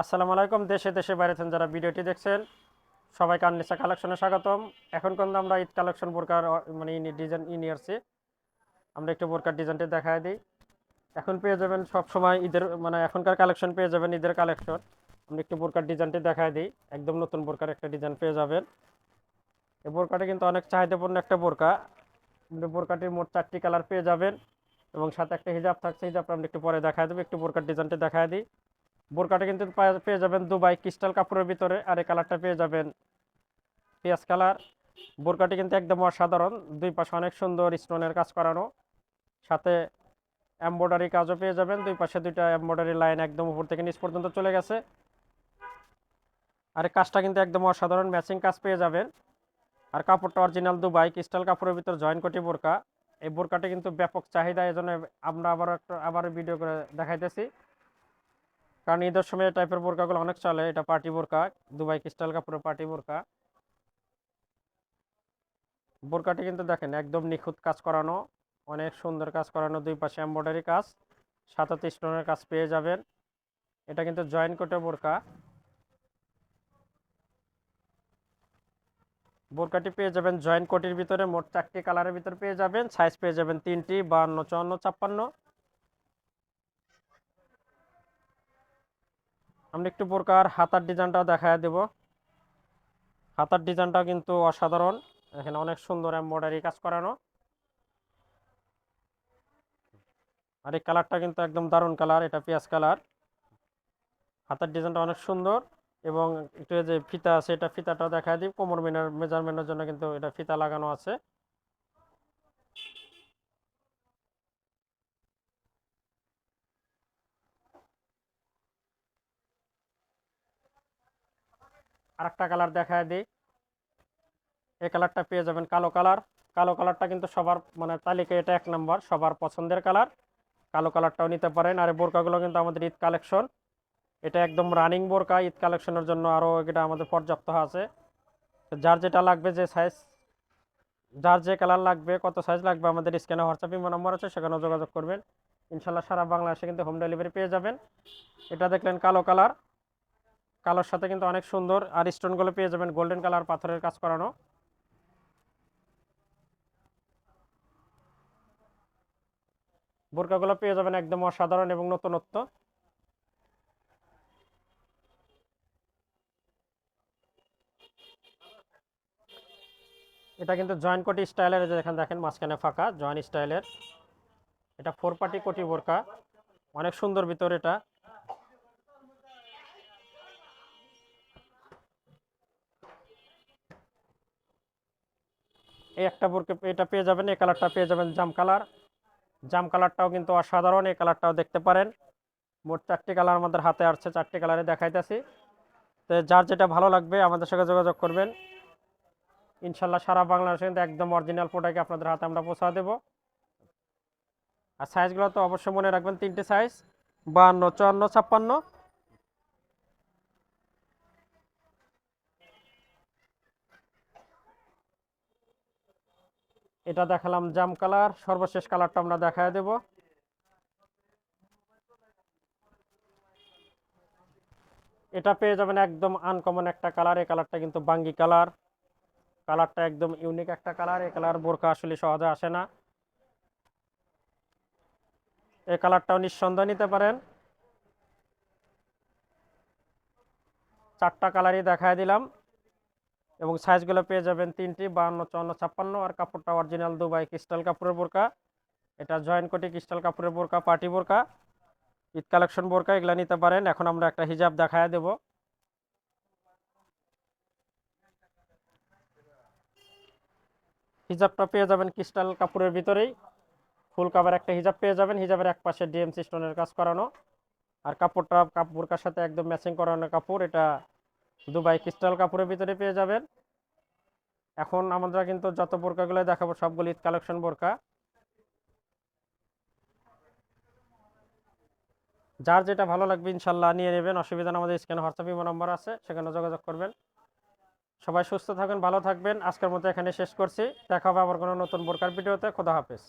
আসসালামু আলাইকুম, দেশে দেশে বাইরে থেকে যারা ভিডিওটি দেখছেন, সবাইকে আননিসা কালেকশনে স্বাগতম। এখন কিন্তু আমরা ঈদ কালেকশন বোরকার মানে ডিজাইন ই নিয়ে আসছি। আমরা একটু বোরকার ডিজাইনটি দেখায় দিই। এখন পেয়ে যাবেন সব সময় ঈদের মানে এখনকার কালেকশন পেয়ে যাবেন ঈদের কালেকশন। আমরা একটু বোরকার ডিজাইনটি দেখায় দিই। একদম নতুন বোরকার একটা ডিজাইন পেয়ে যাবেন। এই বোরকাটি কিন্তু অনেক চাহিদাপূর্ণ একটা বোরকা। বোরকাটির মোট চারটি কালার পেয়ে যাবেন এবং সাথে একটা হিজাব থাকছে, হিজাবটা আমরা একটু পরে দেখায় দেবো। একটু বোরকার ডিজাইনটি দেখায় দিই। বোরকাটা কিন্তু পেয়ে যাবেন দুবাই ক্রিস্টাল কাপড়ের ভিতরে, আর এই কালারটা পেয়ে যাবেন পেঁয়াজ কালার। বোরকাটি কিন্তু একদম অসাধারণ, দুই পাশে অনেক সুন্দর স্টোনের কাজ করানো। সাথে এমব্রয়ডারি কাজও পেয়ে যাবেন, দুই পাশে দুইটা এমব্রয়ডারি লাইন একদম উপর থেকে নিচ পর্যন্ত চলে গেছে। আর কাজটা কিন্তু একদম অসাধারণ, ম্যাচিং কাজ পেয়ে যাবেন। আর কাপড়টা অরিজিনাল দুবাই ক্রিস্টাল কাপড়ের ভিতর জয়েন কোটি বোরকা। এই বোরকাটি কিন্তু ব্যাপক চাহিদা এই জন্য আমরা আবার একটা আবার ভিডিও করে দেখাইতেছি। কারণ ঈদের সময় টাইপের বোরকাগুলো অনেক চলে। এটা পার্টি বোরকা, দুবাই ক্রিস্টাল কাপড়ের পার্টি বোরকা। বোরকাটি কিন্তু দেখেন একদম নিখুঁত কাজ করানো, অনেক সুন্দর কাজ করানো, দুই পাশে এমব্রয়ডারি কাজ সাতাতে স্টোনের কাজ পেয়ে যাবেন। এটা কিন্তু জয়েন কোটে বোরকা। বোরকাটি পেয়ে যাবেন জয়েন কোটির ভিতরে, মোট চারটি কালারের ভিতরে পেয়ে যাবেন। সাইজ পেয়ে যাবেন তিনটি বান্ন চুয়ান্ন, ছাপ্পান্ন। আমরা একটু বোরকার হাতার ডিজাইনটাও দেখায় দেব। হাতার ডিজাইনটাও কিন্তু অসাধারণ। এখানে অনেক সুন্দর এমব্রয়ডারি কাজ করানো। আর এই কালারটা কিন্তু একদম দারুণ কালার, এটা পেঁয়াজ কালার। হাতার ডিজাইনটা অনেক সুন্দর এবং একটু যে ফিতা আছে, এটা ফিতাটাও দেখায় দিই। কোমর মিনার, মেজারমেন্টের জন্য কিন্তু এটা ফিতা লাগানো আছে। আরেকটা কালার দেখায় দিই। এই কালারটা পেয়ে যাবেন কালো কালার কালো কালারটা কিন্তু সবার মানে তালিকায় এটা এক নম্বর সবার পছন্দের কালার কালো কালারটাও নিতে পারেন। আর এই বোরকাগুলো কিন্তু আমাদের ঈদ কালেকশন এটা একদম রানিং বোরকা, ঈদ কালেকশনের জন্য আরও এটা আমাদের পর্যাপ্ত আছে। যার যেটা লাগবে, যে সাইজ যার যে কালার লাগবে, কত সাইজ লাগবে, আমাদের স্ক্যানে হোয়াটসঅ্যাপ ইমো নম্বর আছে, সেখানেও যোগাযোগ করবেন। ইনশাল্লাহ সারা বাংলাদেশে কিন্তু হোম ডেলিভারি পেয়ে যাবেন। এটা দেখলেন কালো কালার কালোর সাথে কিন্তু অনেক সুন্দর। আর স্টোনগুলো পেয়ে যাবেন গোল্ডেন কালার পাথরের কাজ করানো। বোরকাগুলো পেয়ে যাবেন একদম অসাধারণ এবং নতুনত্ব। এটা কিন্তু জয়েন্ট কোটি স্টাইলের, এই যে এখানে দেখেন মাঝখানে ফাঁকা জয়েন্ট স্টাইলের। এটা ফোর পার্টি কোটি বোরকা। অনেক সুন্দর ভিতর এটা। এই একটা বোরকা এটা পেয়ে যাবেন, এই কালারটা পেয়ে যাবেন জাম কালার। জাম কালারটাও কিন্তু অসাধারণ, এই কালারটাও দেখতে পারেন। মোট চারটি কালার আমাদের হাতে আসছে, চারটি কালারে দেখাইতেছি। তো যার যেটা ভালো লাগবে আমাদের সঙ্গে যোগাযোগ করবেন। ইনশাল্লাহ সারা বাংলাদেশে কিন্তু একদম অরিজিনাল প্রোডাক্ট আপনাদের হাতে আমরা পৌঁছা দেবো। আর সাইজগুলো তো অবশ্যই মনে রাখবেন, তিনটে সাইজ বাহান্ন, চুয়ান্ন, ছাপ্পান্ন। এটা দেখালাম জাম কালার, সর্বশেষ কালারটা আমরা দেখায় দেব। এটা পেয়ে যাবেন একদম আনকমন একটা কালার এই কালারটা কিন্তু বাঙ্গি কালার। কালারটা একদম ইউনিক একটা কালার এই কালার বোরকা আসলে সহজে আসে না। এই কালারটাও নিঃসন্দেহ নিতে পারেন। চারটা কালারই দেখায় দিলাম। এবং সাইজগুলো পেয়ে যাবেন তিনটি, বাহান্ন, চুয়ান্ন, ছাপ্পান্ন আর কাপড়টা অরিজিনাল দুবাই ক্রিস্টাল কাপড়ের বোরকা। এটা জয়েন্ট কোটি ক্রিস্টাল কাপড়ের বোরকা পার্টি বোরকা, ঈদ কালেকশন বোরকা, এগুলো নিতে পারেন। এখন আমরা একটা হিজাব দেখায় দেব। হিজাবটা পেয়ে যাবেন ক্রিস্টাল কাপড়ের ভিতরেই। ফুল কাভার একটা হিজাব পেয়ে যাবেন। হিজাবের এক পাশে ডিএমসি স্টোনের কাজ করানো। আর কাপড়টা, কাপ সাথে একদম ম্যাচিং করানো কাপড়। এটা দুবাই ক্রিস্টাল কাপড়ের ভিতরে পেয়ে যাবেন। এখন আমরা কিন্তু যত বোরকাগুলো দেখাবো, সবগুলো ঈদ কালেকশন বোরকা যার যেটা ভালো লাগবে ইনশাল্লাহ নিয়ে নেবেন। অসুবিধা না আমাদের স্ক্যান হোয়াটসঅ্যাপ ইমো নম্বর আছে, সেখানে যোগাযোগ করবেন। সবাই সুস্থ থাকবেন ভালো থাকবেন। আজকের মতো এখানে শেষ করছি। দেখা হবে আবার কোনো নতুন বোরকার ভিডিওতে। খোদা হাফেজ।